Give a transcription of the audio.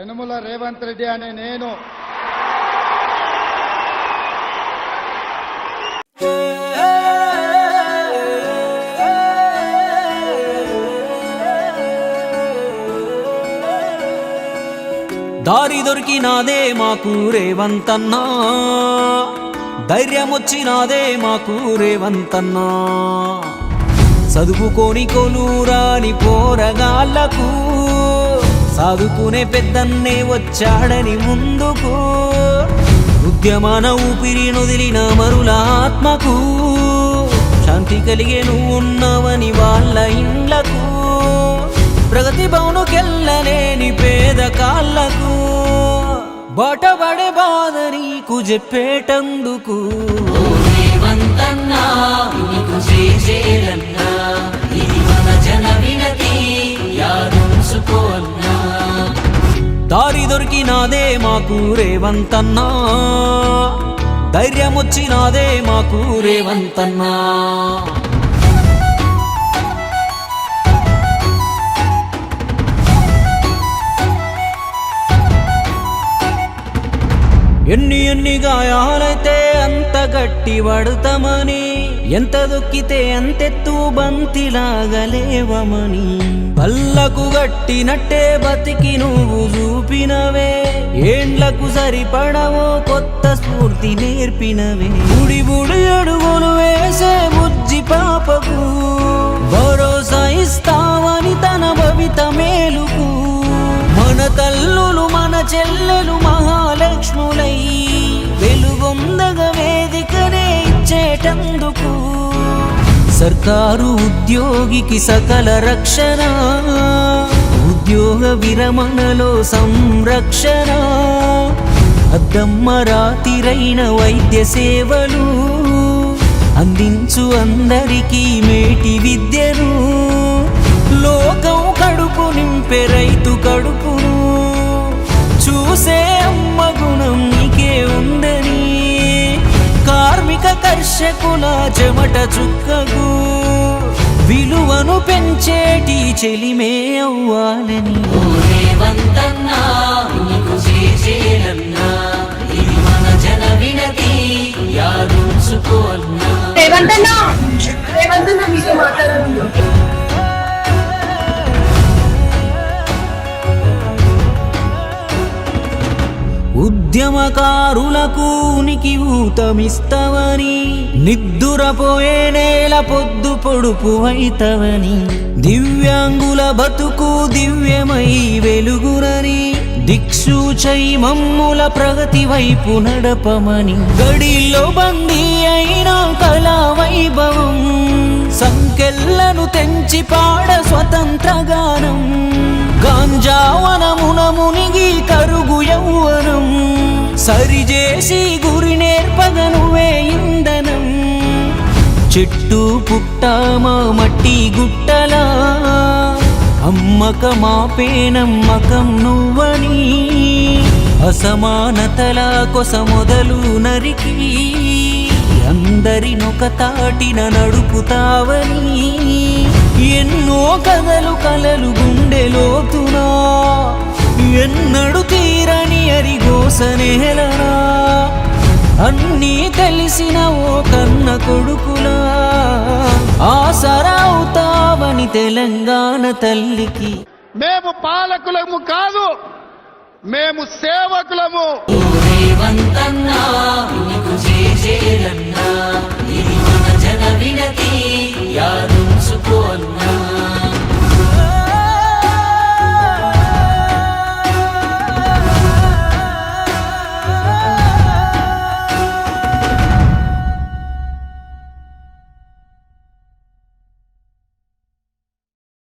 యనుమల రేవంత్ రెడ్డి అనే నేను. దారి దొరికినాదే మాకు రేవంతన్నా. ధైర్యం వచ్చినాదే మాకు రేవంతన్నా. చదువుకోని కొలురాని పోరగాళ్ళకు సాదుకునే పెద్దన్నే వచ్చాడని ముందుకు. ఉద్యమాన ఊపిరి నుదిలిన మరుల ఆత్మకు శాంతి కలిగే నువ్వు ఉన్నవని వాళ్ళ ఇండ్లకు. ప్రగతి భవనుకెళ్ళలేని పేద కాళ్ళకు. బటబడే బాధ నీకు చెప్పేటందుకు. రేవంతన్నా దారి మాకు రేవంతన్నా. ధైర్యమొచ్చినాదే మాకు రేవంతన్నా. ఎన్ని ఎన్ని గాయాలైతే అంత గట్టి పడతామని ఎంత దొక్కితే అంతెత్తు బంతిలాగలేవమని. పల్లకు గట్టినట్టే బతికి నువ్వు చూపినవే. ఏండ్లకు సరిపడవో కొత్త స్ఫూర్తి నేర్పినవే. బుడి బుడి అడుగులు వేసే బుజ్జి పాపకు భరోసా ఇస్తావని తన భవిత మేలుకు. మన తల్లులు మన చెల్లెలు మహాలక్ష్ములై సర్కారు ఉద్యోగికి సకల రక్షణ ఉద్యోగ విరమణలో సంరక్షణ. అద్దమ్మ రాతిరైన వైద్య సేవలు అందించు అందరికీ మేటి విద్యను. లోకం కడుపు నింపే రైతు కడుపును చూసే దర్శకుల చెమట చుక్కకు విలువను పెంచేటి చెలిమే అవ్వాలని. రేవంతన్న ఉద్యమకారులకు ఉనికి ఊతమిస్తవని నిద్దురపోయే నేల పొద్దు పొడుపు అయితవని దివ్యాంగుల బతుకు దివ్యమై వెలుగురని దిక్సూచై మమ్ముల ప్రగతి వైపు నడపమని. గడిలో బందీ అయిన కళా వైభవం సంకెళ్ళను తెంచి పాడ స్వతంత్రగా చేసి గురి నేర్పగనువే ఇందనం చెట్టు పుట్టామా మట్టి గుట్టలా. అమ్మక మా పేనమ్మకం నువ్వని. అసమానతల కొస మొదలు నరికి. అందరినొక తాటిన నడుపుతావని ఎన్నో కథలు కలలు గుండెలోతునా ఎన్నడు తీరని అరిగోసనేలనా అన్నీ తెలిసిన ఓ కన్న కొడుకులా. ఆసరావుతావని తెలంగాణ తల్లికి. మేము పాలకులము కాదు మేము సేవకులము.